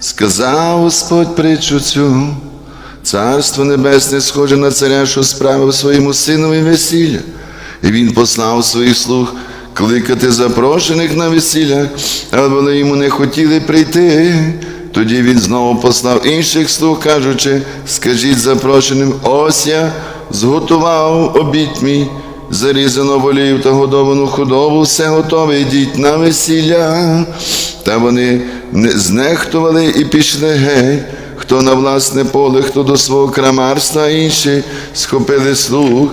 Сказав Господь притчу цю, царство небесне схоже на царя, що справив своєму синові весілля, і він послав своїх слуг кликати запрошених на весілля, але вони йому не хотіли прийти. Тоді він знову послав інших слуг, кажучи, скажіть запрошеним, ось я зготував обід мій, зарізано волів та годовану худобу, все готове, йдіть на весілля. Та вони знехтували і пішли геть, хто на власне поле, хто до свого крамарства, а інші схопили слуг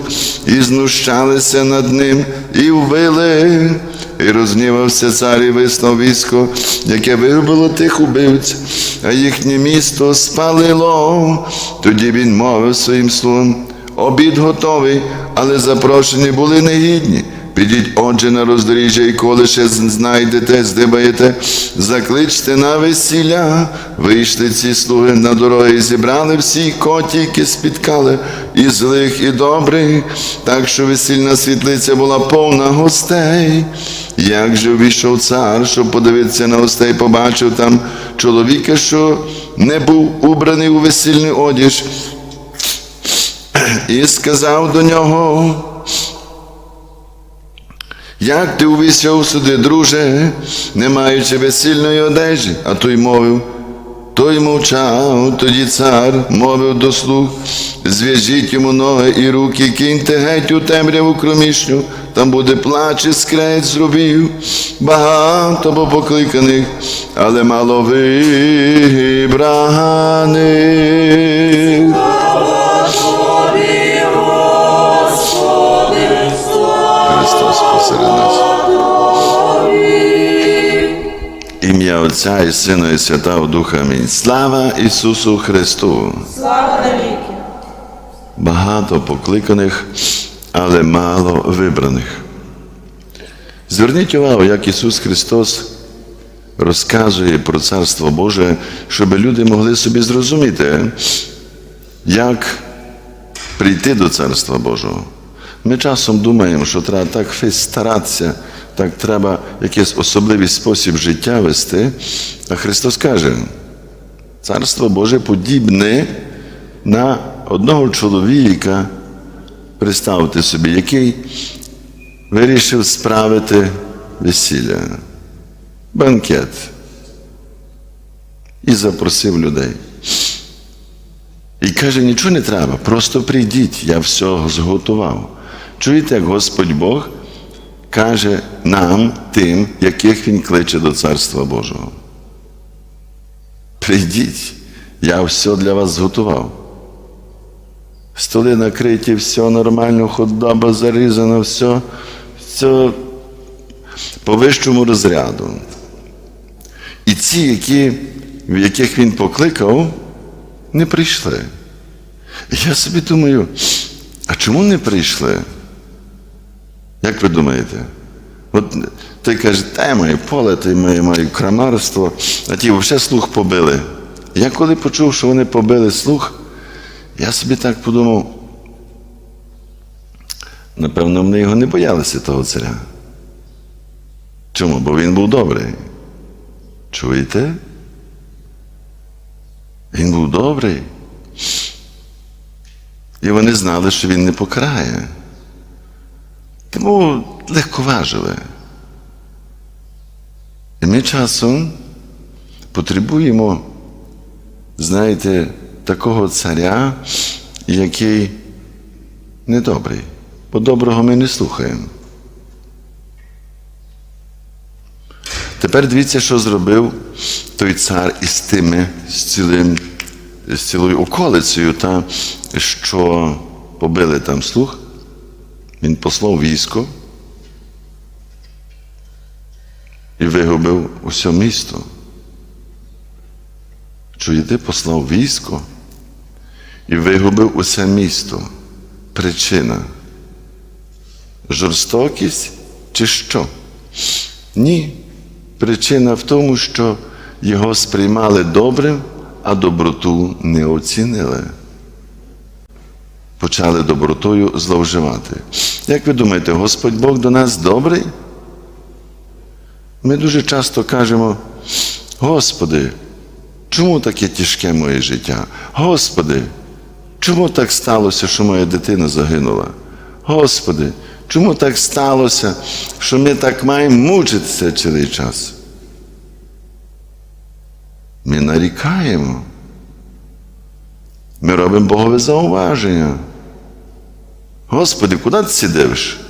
і знущалися над ним, і вбили. І рознівався цар і вислав військо, яке виробило тих убивців, а їхнє місто спалило. Тоді він мовив своїм слугам, обід готовий, але запрошені були негідні. Підіть, отже, на роздоріжжя, і коли ще знайдете, здибаєте, закличте на весілля. Вийшли ці слуги на дороги зібрали всі коті, які спіткали, і злих, і добрих, так що весільна світлиця була повна гостей. Як же війшов цар, щоб подивитися на гостей, побачив там чоловіка, що не був убраний у весільний одіж, і сказав до нього. Як ти увійшов сюди, друже, не маючи весільної одежі, а той мовив, той мовчав, тоді цар мовив до слуг, зв'яжіть йому ноги і руки, киньте геть у темряву кромішню, там буде плач і скрець зробів, багато бо покликаних, але мало вибраних. Отця і Сина, і Святого Духа. Амінь. Слава Ісусу Христу! Слава навіки! Багато покликаних, але мало вибраних. Зверніть увагу, як Ісус Христос розказує про Царство Боже, щоб люди могли собі зрозуміти, як прийти до Царства Божого. Ми часом думаємо, що треба так старатися, так треба якийсь особливий спосіб життя вести. А Христос каже, Царство Боже подібне на одного чоловіка, представте собі, який вирішив справити весілля, банкет і запросив людей. І каже, нічого не треба, просто прийдіть, я все зготував. Чуєте, Господь Бог каже нам, тим, яких Він кличе до Царства Божого. Прийдіть, я все для вас зготував. Столи накриті, все нормально, худоба зарізана, все, все по вищому розряду. І ці, які, в яких він покликав, не прийшли. Я собі думаю, а чому не прийшли? Як ви думаєте? От той каже, та я маю поле, та я маю, крамарство, а ті взагалі слух побили. Я коли почув, що вони побили слух, я собі так подумав, напевно, вони його не боялися, того царя. Чому? Бо він був добрий. Чуєте? Він був добрий. І вони знали, що він не покарає. Тому легковажили. І ми часом потребуємо, знаєте, такого царя, який недобрий, бо доброго ми не слухаємо. Тепер дивіться, що зробив той цар із тими, з цілим, з цілою околицею, та, що побили там слух. Він послав військо і вигубив усе місто. Чуєте, послав військо і вигубив усе місто. Причина. Жорстокість чи що? Ні. Причина в тому, що його сприймали добрим, а доброту не оцінили. Почали добротою зловживати. Як ви думаєте, Господь Бог до нас добрий? Ми дуже часто кажемо, Господи, чому таке тяжке моє життя? Господи, чому так сталося, що моя дитина загинула? Господи, чому так сталося, що ми так маємо мучитися цілий час? Ми нарікаємо. Ми робимо Богове зауваження. Господи, куди ти сидиш?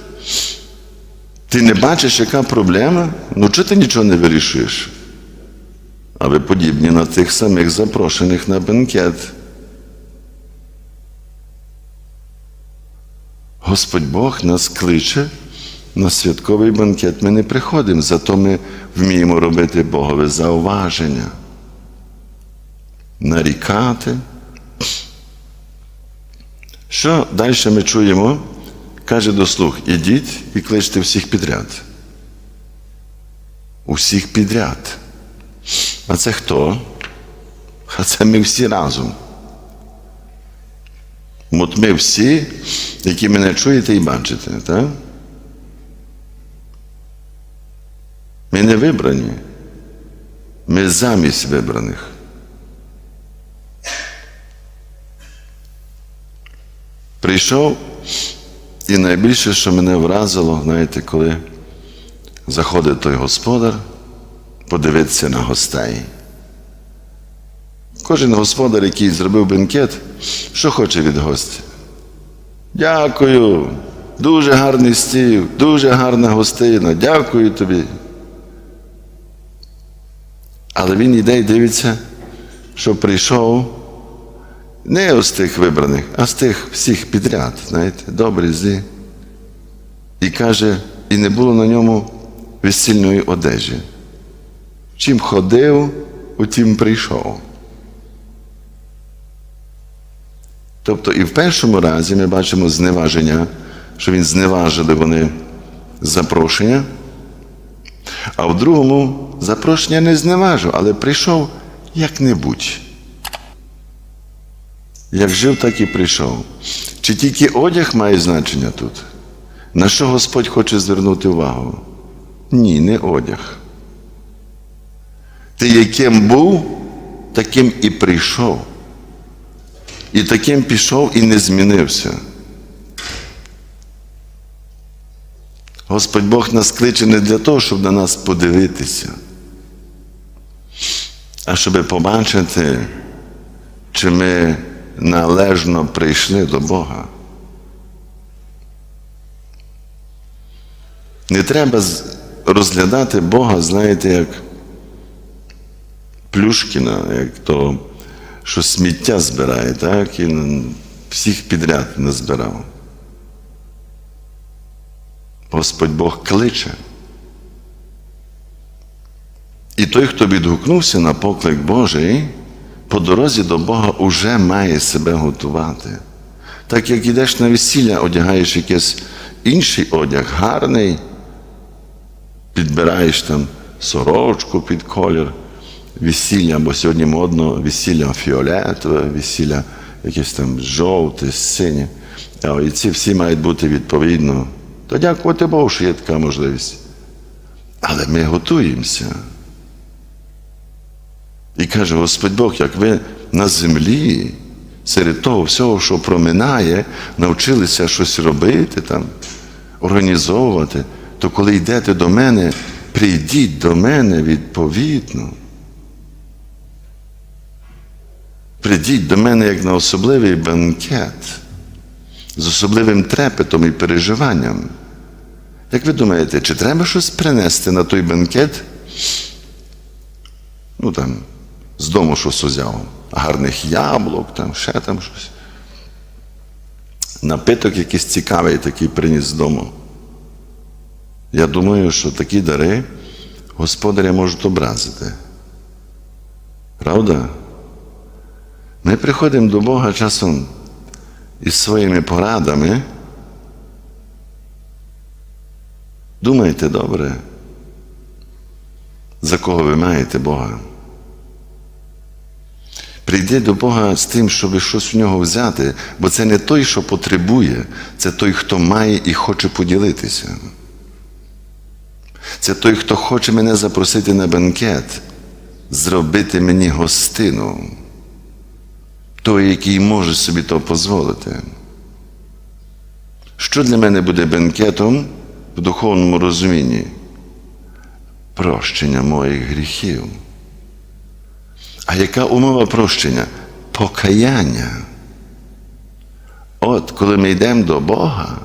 Ти не бачиш, яка проблема? Ну чого ти нічого не вирішуєш? А ви подібні на тих самих запрошених на бенкет. Господь Бог нас кличе на святковий банкет. Ми не приходимо, зато ми вміємо робити Богове зауваження, нарікати. Що далі ми чуємо? Каже до слуг, ідіть і кличте всіх підряд. Усіх підряд. А це хто? А це ми всі разом. От ми всі, які мене чуєте і бачите, так? Ми не вибрані. Ми замість вибраних. Прийшов, і найбільше, що мене вразило, знаєте, коли заходить той господар подивитися на гостей. Кожен господар, який зробив бенкет, що хоче від гостя? Дякую, дуже гарний стіл, дуже гарна гостина, дякую тобі. Але він іде і дивиться, що прийшов не з тих вибраних, а з тих всіх підряд, знаєте, добрі злі. І каже, і не було на ньому весільної одежі. Чим ходив, утім прийшов. Тобто і в першому разі ми бачимо зневаження, що він зневажили вони запрошення, а в другому запрошення не зневажив, але прийшов як-небудь. Як жив, так і прийшов. Чи тільки одяг має значення тут? На що Господь хоче звернути увагу? Ні, не одяг. Ти яким був, таким і прийшов. І таким пішов і не змінився. Господь Бог нас кличе не для того, щоб на нас подивитися, а щоб побачити, чи ми належно прийшли до Бога. Не треба розглядати Бога, знаєте, як Плюшкіна, як то, що сміття збирає, так, і всіх підряд назбирав. Господь Бог кличе. І той, хто відгукнувся на поклик Божий, по дорозі до Бога уже має себе готувати. Так як йдеш на весілля, одягаєш якийсь інший одяг, гарний, підбираєш там сорочку під колір весілля, бо сьогодні модно весілля фіолетове, весілля якесь там жовте, синє. І ці всі мають бути відповідно. То дякувати Богу, що є така можливість. Але ми готуємося. І каже Господь Бог, як ви на землі, серед того всього, що проминає, навчилися щось робити, там, організовувати, то коли йдете до мене, прийдіть до мене відповідно. Прийдіть до мене як на особливий банкет, з особливим трепетом і переживанням. Як ви думаєте, чи треба щось принести на той банкет? Ну там, з дому щось узяв, гарних яблук, там, ще там щось. Напиток якийсь цікавий такий приніс з дому. Я думаю, що такі дари господаря можуть образити. Правда? Ми приходимо до Бога часом із своїми порадами. Думайте добре, за кого ви маєте Бога. Прийди до Бога з тим, щоб щось в нього взяти, бо це не той, що потребує, це той, хто має і хоче поділитися. Це той, хто хоче мене запросити на бенкет зробити мені гостину, той, який може собі то дозволити. Що для мене буде бенкетом в духовному розумінні? Прощення моїх гріхів. А яка умова прощення? Покаяння. От коли ми йдемо до Бога,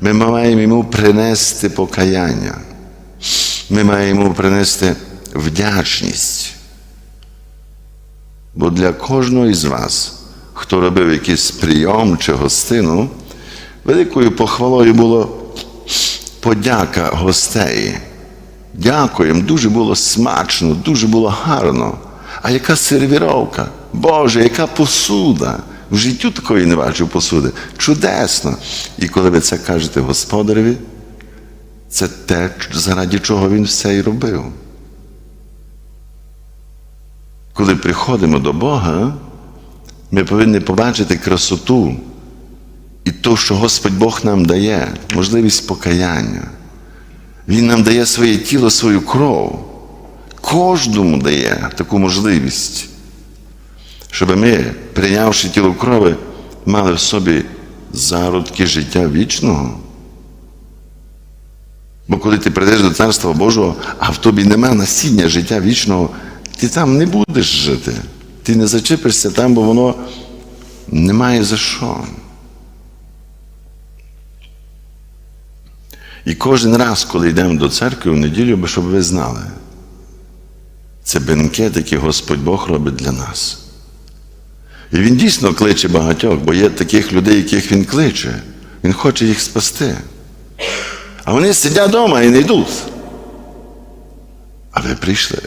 ми маємо йому принести покаяння. Ми маємо принести вдячність. Бо для кожного із вас, хто робив якийсь прийом чи гостину, великою похвалою було подяка гостей. Дякуємо, дуже було смачно, дуже було гарно. А яка сервіровка? Боже, яка посуда! В життю такої не бачив посуди. Чудесно. І коли ви це кажете господареві, це те, заради чого він все і робив. Коли приходимо до Бога, ми повинні побачити красоту і то, що Господь Бог нам дає, можливість покаяння. Він нам дає своє тіло, свою кров. Кожному дає таку можливість, щоб ми, прийнявши тіло крови, мали в собі зародки життя вічного. Бо коли ти прийдеш до Царства Божого, а в тобі нема насіння життя вічного, ти там не будеш жити. Ти не зачепишся там, бо воно немає за що. І кожен раз, коли йдемо до церкви в неділю, щоб ви знали, це бенкет, який Господь Бог робить для нас. І Він дійсно кличе багатьох, бо є таких людей, яких Він кличе. Він хоче їх спасти. А вони сидять вдома і не йдуть. А ви прийшли.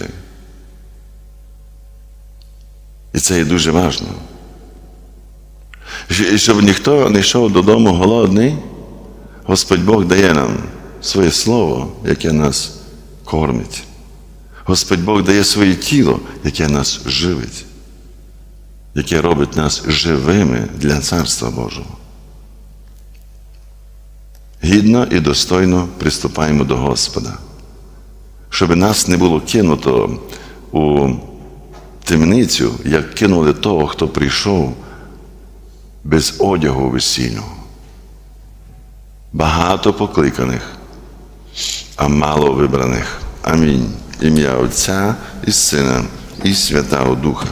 І це є дуже важливо. Щоб ніхто не йшов додому голодний, Господь Бог дає нам своє слово, яке нас кормить. Господь Бог дає своє тіло, яке нас живить, яке робить нас живими для Царства Божого. Гідно і достойно приступаємо до Господа, щоб нас не було кинуто у темницю, як кинули того, хто прийшов без одягу весільного. Багато покликаних, а мало вибраних. Амінь. Ім'я Отця і Сина, і Святого Духа.